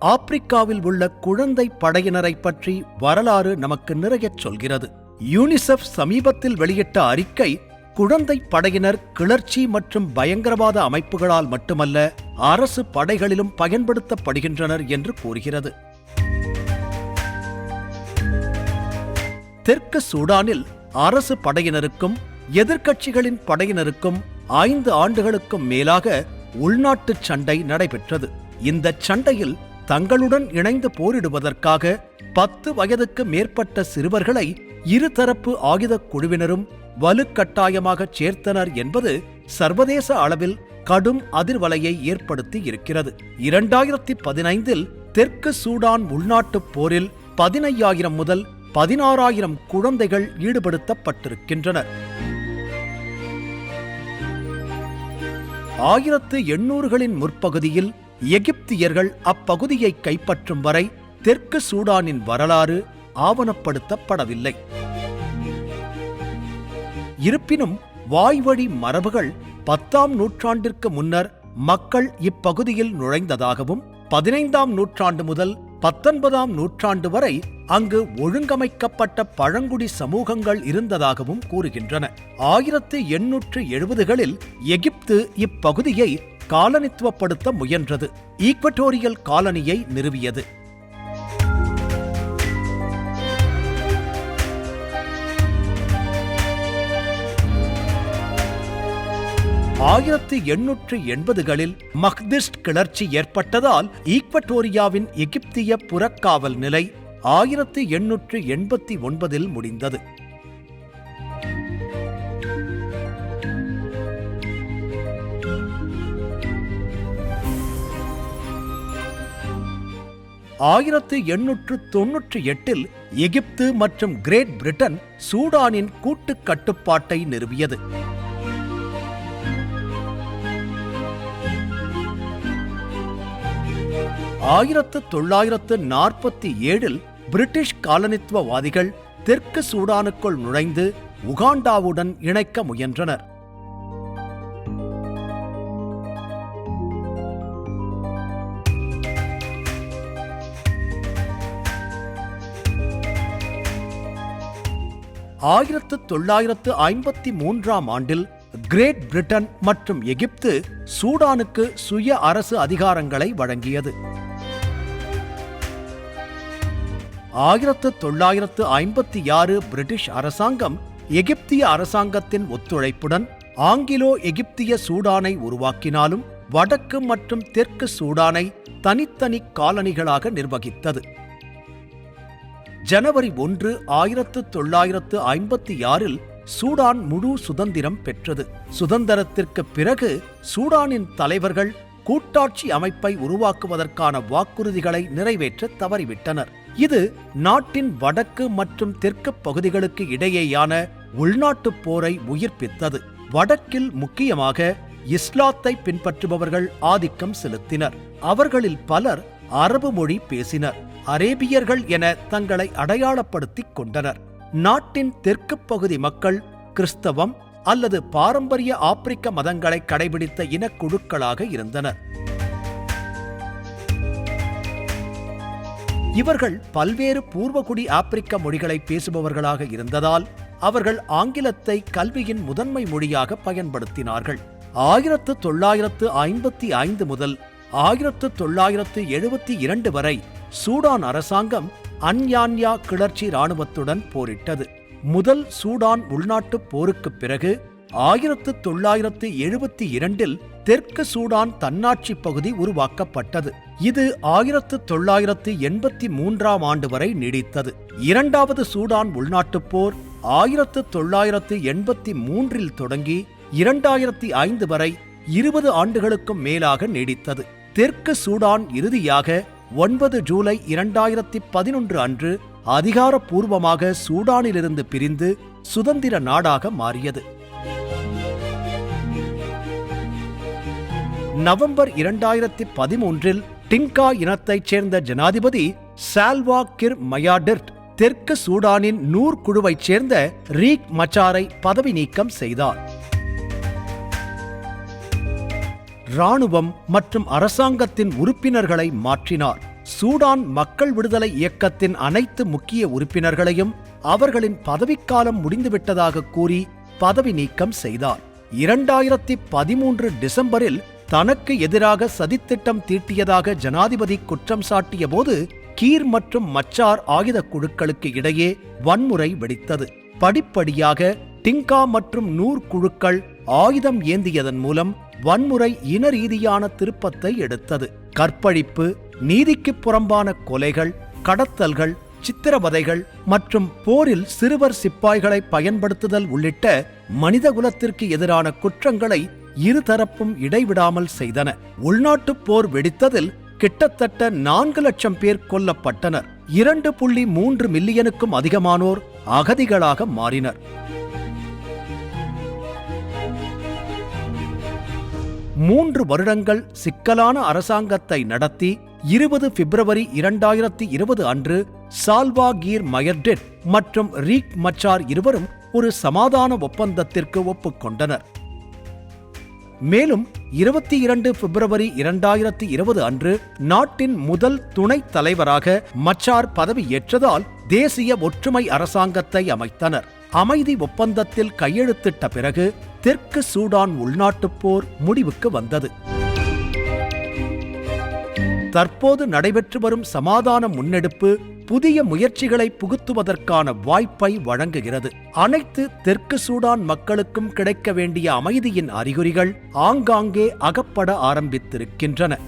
ஆப்பிரிக்காவில் உள்ள குழந்தை படையினரை பற்றி வரலாறு நமக்கு நிறையச் சொல்கிறது. யூனிசெஃப் சமீபத்தில் வெளியிட்ட அறிக்கை குழந்தை படையினர் கிளர்ச்சி மற்றும் பயங்கரவாத அமைப்புகளால் மட்டுமல்ல அரசு படைகளிலும் பயன்படுத்தப்படுகின்றனர் என்று கூறுகிறது. தெற்கு சூடானில் அரசு படையினருக்கும் எதிர்க்கட்சிகளின் படையினருக்கும் ஐந்து ஆண்டுகளுக்கும் மேலாக உள்நாட்டு சண்டை நடைபெற்றது. இந்த சண்டையில் தங்களுடன் இணைந்து போரிடுவதற்காக பத்து வயதுக்கு மேற்பட்ட சிறுவர்களை இருதரப்பு ஆயுதக் குழுவினரும் வலுக்கட்டாயமாக சேர்த்தனர் என்பது சர்வதேச அளவில் கடும் அதிர்வலையை ஏற்படுத்தி இருக்கிறது. இரண்டாயிரத்தி பதினைந்தில் தெற்கு சூடான் உள்நாட்டுப் போரில் பதினையாயிரம் முதல் பதினாறாயிரம் குழந்தைகள் ஈடுபடுத்தப்பட்டிருக்கின்றனர். ஆயிரத்து எண்ணூறுகளின் முற்பகுதியில் எகிப்தியர்கள் அப்பகுதியை கைப்பற்றும் வரை தெற்கு சூடானின் வரலாறு ஆவணப்படுத்தப்படவில்லை. இருப்பினும் வாய்வழி மரபுகள் பத்தாம் நூற்றாண்டிற்கு முன்னர் மக்கள் இப்பகுதியில் நுழைந்ததாகவும் பதினைந்தாம் நூற்றாண்டு முதல் பத்தொன்பதாம் நூற்றாண்டு வரை அங்கு ஒழுங்கமைக்கப்பட்ட பழங்குடி சமூகங்கள் இருந்ததாகவும் கூறுகின்றன. ஆயிரத்து எண்ணூற்று எழுபதுகளில் எகிப்து இப்பகுதியை காலனித்துவப்படுத்த முயன்றது. ஈக்வட்டோரியல் காலனியை நிறுவியது. ஆயிரத்தி எண்ணூற்று எண்பதுகளில் மக்திஸ்ட் கிளர்ச்சி ஏற்பட்டதால் ஈக்வட்டோரியாவின் எகிப்திய புறக்காவல் நிலை ஆயிரத்தி எண்ணூற்று எண்பத்தி ஒன்பதில் முடிந்தது. ஆயிரத்து எண்ணூற்று தொன்னூற்றி எட்டில் எகிப்து மற்றும் கிரேட் பிரிட்டன் சூடானின் கூட்டு கட்டுப்பாட்டை நிறுவியது. ஆயிரத்து தொள்ளாயிரத்து நாற்பத்தி ஏழில் பிரிட்டிஷ் காலனித்துவவாதிகள் தெற்கு சூடானுக்குள் நுழைந்து உகாண்டாவுடன் இணைக்க முயன்றனர். ஆயிரத்து தொள்ளாயிரத்து ஐம்பத்தி மூன்றாம் ஆண்டில் கிரேட் பிரிட்டன் மற்றும் எகிப்து சூடானுக்கு சுய அரசு அதிகாரங்களை வழங்கியது. ஆயிரத்து தொள்ளாயிரத்து ஐம்பத்தி ஆறு பிரிட்டிஷ் அரசாங்கம் எகிப்திய அரசாங்கத்தின் ஒத்துழைப்புடன் ஆங்கிலோ எகிப்திய சூடானை உருவாக்கினாலும் வடக்கு மற்றும் தெற்கு சூடானை தனித்தனி காலனிகளாக நிர்வகித்தது. ஜனவரி ஒன்று ஆயிரத்து தொள்ளாயிரத்து ஐம்பத்தி ஆறில் சூடான் முழு சுதந்திரம் பெற்றது. சுதந்திரத்திற்கு பிறகு சூடானின் தலைவர்கள் கூட்டாட்சி அமைப்பை உருவாக்குவதற்கான வாக்குறுதிகளை நிறைவேற்ற தவறிவிட்டனர். இது நாட்டின் வடக்கு மற்றும் தெற்கு பகுதிகளுக்கு இடையேயான உள்நாட்டுப் போரை உயிர்ப்பித்தது. வடக்கில் முக்கியமாக இஸ்லாத்தை பின்பற்றுபவர்கள் ஆதிக்கம் செலுத்தினர். அவர்களில் பலர் அரபு மொழி பேசினர். அரேபியர்கள் என தங்களை அடையாளப்படுத்திக் கொண்டனர். நாட்டின் தெற்கு பகுதி மக்கள் கிறிஸ்தவம் அல்லது பாரம்பரிய ஆப்பிரிக்க மதங்களை கடைபிடித்த இனக்குழுக்களாக இருந்தனர். இவர்கள் பல்வேறு பூர்வகுடி ஆப்பிரிக்க மொழிகளை பேசுபவர்களாக இருந்ததால் அவர்கள் ஆங்கிலத்தை கல்வியின் முதன்மை மொழியாக பயன்படுத்தினார்கள். ஆயிரத்து தொள்ளாயிரத்து ஐம்பத்தி ஐந்து முதல் ஆயிரத்து தொள்ளாயிரத்து எழுபத்தி இரண்டு வரை சூடான் அரசாங்கம் அன்யான்யா கிளர்ச்சி இராணுவத்துடன் போரிட்டது. முதல் சூடான் உள்நாட்டுப் போருக்குப் பிறகு ஆயிரத்து தொள்ளாயிரத்து எழுபத்தி இரண்டில் தெற்கு சூடான் தன்னாட்சி பகுதி உருவாக்கப்பட்டது. இது ஆயிரத்து தொள்ளாயிரத்து எண்பத்தி மூன்றாம் ஆண்டு வரை நீடித்தது. இரண்டாவது சூடான் உள்நாட்டுப் போர் ஆயிரத்து தொள்ளாயிரத்து எண்பத்தி மூன்றில் தொடங்கி இரண்டாயிரத்தி ஐந்து வரை இருபது ஆண்டுகளுக்கும் மேலாக நீடித்தது. தெற்கு சூடான் இறுதியாக ஒன்பது ஜூலை இரண்டாயிரத்தி பதினொன்று அன்று அதிகாரப்பூர்வமாக சூடானிலிருந்து பிரிந்து சுதந்திர நாடாக மாறியது. நவம்பர் இரண்டாயிரத்தி பதிமூன்றில் டிங்கா இனத்தைச் சேர்ந்த ஜனாதிபதி சால்வா கிர் மயாடிர்ட் தெற்கு சூடானின் நூர் குழுவைச் சேர்ந்த ரீக் மச்சாரை பதவி நீக்கம் செய்தார். ராணுவம் மற்றும் அரசாங்கத்தின் உறுப்பினர்களை மாற்றினார். சூடான் மக்கள் விடுதலை இயக்கத்தின் அனைத்து முக்கிய உறுப்பினர்களையும் அவர்களின் பதவிக்காலம் முடிந்துவிட்டதாக கூறி பதவி நீக்கம் செய்தார். இரண்டாயிரத்தி பதிமூன்று டிசம்பரில் தனக்கு எதிராக சதித்திட்டம் தீட்டியதாக ஜனாதிபதி குற்றம் சாட்டிய போது கீர் மற்றும் மச்சார் ஆயுத குழுக்களுக்கு இடையே வன்முறை வெடித்தது. படிப்படியாக டிங்கா மற்றும் நூர் குழுக்கள் ஆயுதம் ஏந்தியதன் மூலம் வன்முறை இன ரீதியான திருப்பத்தை எடுத்தது. கற்பழிப்பு நீதிக்கு புறம்பான கொலைகள் கடத்தல்கள் சித்திரவதைகள் மற்றும் போரில் சிறுவர் சிப்பாய்களை பயன்படுத்துதல் உள்ளிட்ட மனிதகுலத்திற்கு எதிரான குற்றங்களை இருதரப்பும் இடைவிடாமல் செய்தன. உள்நாட்டுப் போர் வெடித்ததில் கிட்டத்தட்ட நான்கு லட்சம் பேர் கொல்லப்பட்டனர். இரண்டு புள்ளி மூன்று மில்லியனுக்கும் அதிகமானோர் அகதிகளாக மாறினர். மூன்று வருடங்கள் சிக்கலான அரசாங்கத்தை நடத்தி இருபது பிப்ரவரி இரண்டாயிரத்தி இருபது அன்று சால்வா கீர் மயர்டெட் மற்றும் ரீக் மச்சார் இருவரும் ஒரு சமாதான ஒப்பந்தத்திற்கு ஒப்புக்கொண்டனர். மேலும் இருபத்தி இரண்டு பிப்ரவரி இரண்டாயிரத்தி இருபது அன்று நாட்டின் முதல் துணைத் தலைவராக மச்சார் பதவியேற்றதால் தேசிய ஒற்றுமை அரசாங்கத்தை அமைத்தனர். அமைதி ஒப்பந்தத்தில் கையெழுத்திட்ட பிறகு தெற்கு சூடான் உள்நாட்டுப் போர் முடிவுக்கு வந்தது. தற்போது நடைபெற்று வரும் சமாதான முன்னெடுப்பு புதிய முயற்சிகளை புகுத்துவதற்கான வாய்ப்பை வழங்குகிறது. அனைத்து தெற்கு சூடான் மக்களுக்கும் கிடைக்க வேண்டிய அமைதியின் அறிகுறிகள் ஆங்காங்கே அகப்பட ஆரம்பித்திருக்கின்றன.